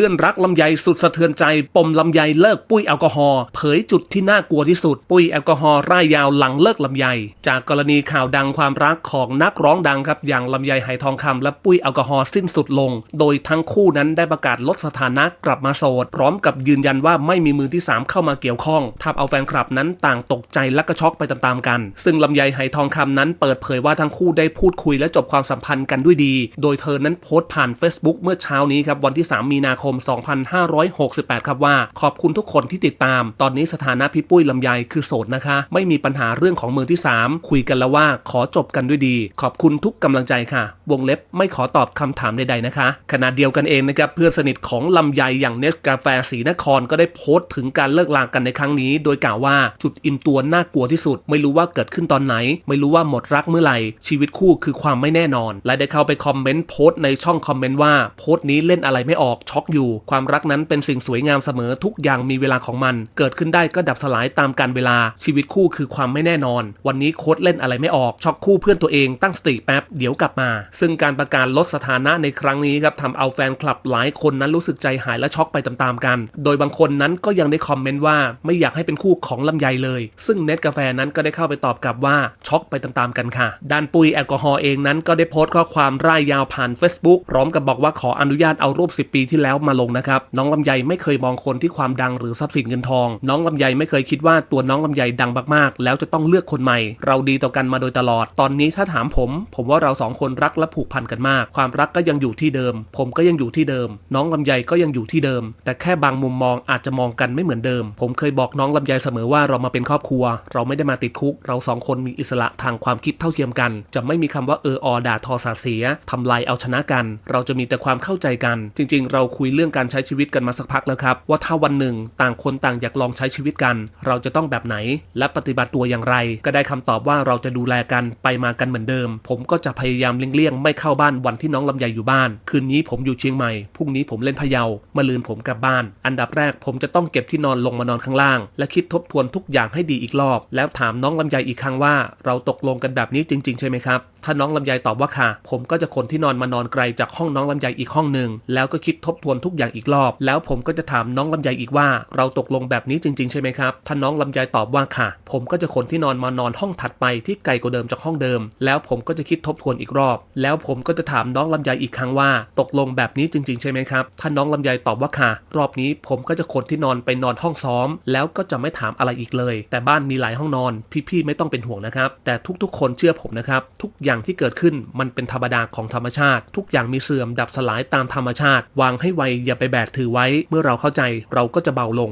พื่อนรักลำไยสุดสะเทือนใจ ปมลำไยเลิกปุ้ยแอลกอฮอล์เผยจุดที่น่ากลัวที่สุด ปุ้ยแอลกอฮอล์ร่ายยาวหลังเลิกลำไย จากกรณีข่าวดังความรักของนักร้องดังครับ อย่างลำไยไหทองคำและปุ้ยแอลกอฮอล์สิ้นสุดลง โดยทั้งคู่นั้นได้ประกาศลดสถานะกลับมาโสด พร้อมกับยืนยันว่าไม่มีมือที่ 3 เข้ามาเกี่ยวข้องทำเอาแฟนคลับนั้นต่างตกใจและก็ช็อกไปตามๆกัน ซึ่งลำไยไหทองคำนั้นเปิดเผยว่าทั้งคู่ได้พูดคุยและจบความสัมพันธ์กันด้วยดี โดยเธอนั้นโพสต์ผ่าน Facebook เมื่อเช้านี้ครับวันที่ 3 มีนาคม2568 ครับว่า ขอบคุณทุกคนที่ติดตาม ตอนนี้สถานะพี่ปุ้ยลำไยคือโสดนะคะ ไม่มีปัญหาเรื่องของมือที่ 3 คุยกันแล้วว่าขอจบกันด้วยดี ขอบคุณทุกกำลังใจค่ะ วงเล็บไม่ขอตอบคำถามใดๆนะคะ ขณะเดียวกันเองนะครับเพื่อนสนิทของลำไยอย่างเนสกาแฟสีนครก็ได้โพสต์ถึงการเลิกลากันในครั้งนี้ โดยกล่าวว่าจุดอิ่มตัวน่ากลัวที่สุด ไม่รู้ว่าเกิดขึ้นตอนไหน ไม่รู้ว่าหมดรักเมื่อไหร่ชีวิตคู่คือความไม่แน่นอน และได้เข้าไปคอมเมนต์โพสต์ในช่องคอมเมนต์ว่าโพสต์นี้เล่นอะไรไม่ออกช็อกอยความรักนั้นเป็นสิ่งสวยงามเสมอทุกอย่างมีเวลาของมัน เกิดขึ้นได้ก็ดับสลายตามกาลเวลาชีวิตคู่คือความไม่แน่นอน วันนี้โค้ดเล่นอะไรไม่ออกช็อกคู่เพื่อนตัวเองตั้งสติแป๊บเดี๋ยวกลับมา ซึ่งการประกาศลดสถานะในครั้งนี้ครับทำเอาแฟนคลับหลายคนนั้นรู้สึกใจหายและช็อกไปตามๆกัน โดยบางคนนั้นก็ยังได้คอมเมนต์ว่าไม่อยากให้เป็นคู่ของลำไยเลย ซึ่งเน็ตกาแฟนั้นก็ได้เข้าไปตอบกลับว่าช็อกไปตามๆกันค่ะด้านปุยแอลกอฮอล์เองนั้นก็ได้โพสต์ข้อความร่ายยาวผ่าน Facebook พร้อมกับบอกว่าขออนุญาตเอารูป 10 ปีที่แล้วมาลงนะครับ น้องลำไยไม่เคยมองคนที่ความดังหรือทรัพย์สินเงินทอง น้องลำไยไม่เคยคิดว่าตัวน้องลำไยดังมากๆ แล้วจะต้องเลือกคนใหม่ เราดีต่อกันมาโดยตลอด ตอนนี้ถ้าถามผม ผมว่าเราสองคนรักและผูกพันกันมาก ความรักก็ยังอยู่ที่เดิม ผมก็ยังอยู่ที่เดิม น้องลำไยก็ยังอยู่ที่เดิม แต่แค่บางมุมมองอาจจะมองกันไม่เหมือนเดิม ผมเคยบอกน้องลำไยเสมอว่าเรามาเป็นครอบครัว เราไม่ได้มาติดคุก เราสองคนมีอิสระทางความคิดเท่าเทียมกัน จะไม่มีคำว่าเอออด่าทอสาเสียทำลายเอาชนะกัน เราจะมีแต่ความเข้าใจกัน จริง ๆ เราคุยเรื่องการใช้ชีวิตกันมาสักพักแล้วครับ ว่าถ้าวันหนึ่งต่างคนต่างอยากลองใช้ชีวิตกัน เราจะต้องแบบไหน และปฏิบัติตัวอย่างไร ก็ได้คำตอบว่าเราจะดูแลกันไปมากันเหมือนเดิม ผมก็จะพยายามเลี่ยงๆไม่เข้าบ้านวันที่น้องลำไยอยู่บ้าน คืนนี้ผมอยู่เชียงใหม่พรุ่งนี้ผมเล่นพะเยามะลืนผมกลับบ้าน อันดับแรกผมจะต้องเก็บที่นอนลงมานอนข้างล่าง และคิดทบทวนทุกอย่างให้ดีอีกรอบ แล้วถามน้องลำไยอีกครั้งว่า เราตกลงกันแบบนี้จริง ๆ ใช่ไหมครับถ้าน้องลำไยตอบว่าค่ะ ผมก็จะขนที่นอนมานอนไกลจากห้องน้องลำไยอีกห้องหนึ่งแล้วก็คิดทบทวนทุกอย่างอีกรอบ แล้วผมก็จะถามน้องลำไยอีกว่า เราตกลงแบบนี้จริง ๆ ใช่ไหมครับ ถ้าน้องลำไยตอบว่าค่ะ ผมก็จะขนที่นอนมานอนห้องถัดไปที่ไกลกว่าเดิมจากห้องเดิม แล้วผมก็จะคิดทบทวนอีกรอบ แล้วผมก็จะถามน้องลำไยอีกครั้งว่า ตกลงแบบนี้จริง ๆ ใช่ไหมครับ ถ้าน้องลำไยตอบว่าค่ะ รอบนี้ผมก็จะขนที่นอนไปนอนห้องซ้อม แล้วก็จะไม่ถามอะไรอีกเลย แต่บ้านมีหลายห้องนอน พี่ๆไม่ต้องเป็นห่วงนะครับ แต่ทุกๆ คนเชื่อผมนะครับ ทุกอย่างที่เกิดขึ้นมันเป็นธรรมดาของธรรมชาติ ทุกอย่างมีเสื่อมดับสลายตามธรรมชาติ วางให้ไวอย่าไปแบกถือไว้ เมื่อเราเข้าใจเราก็จะเบาลง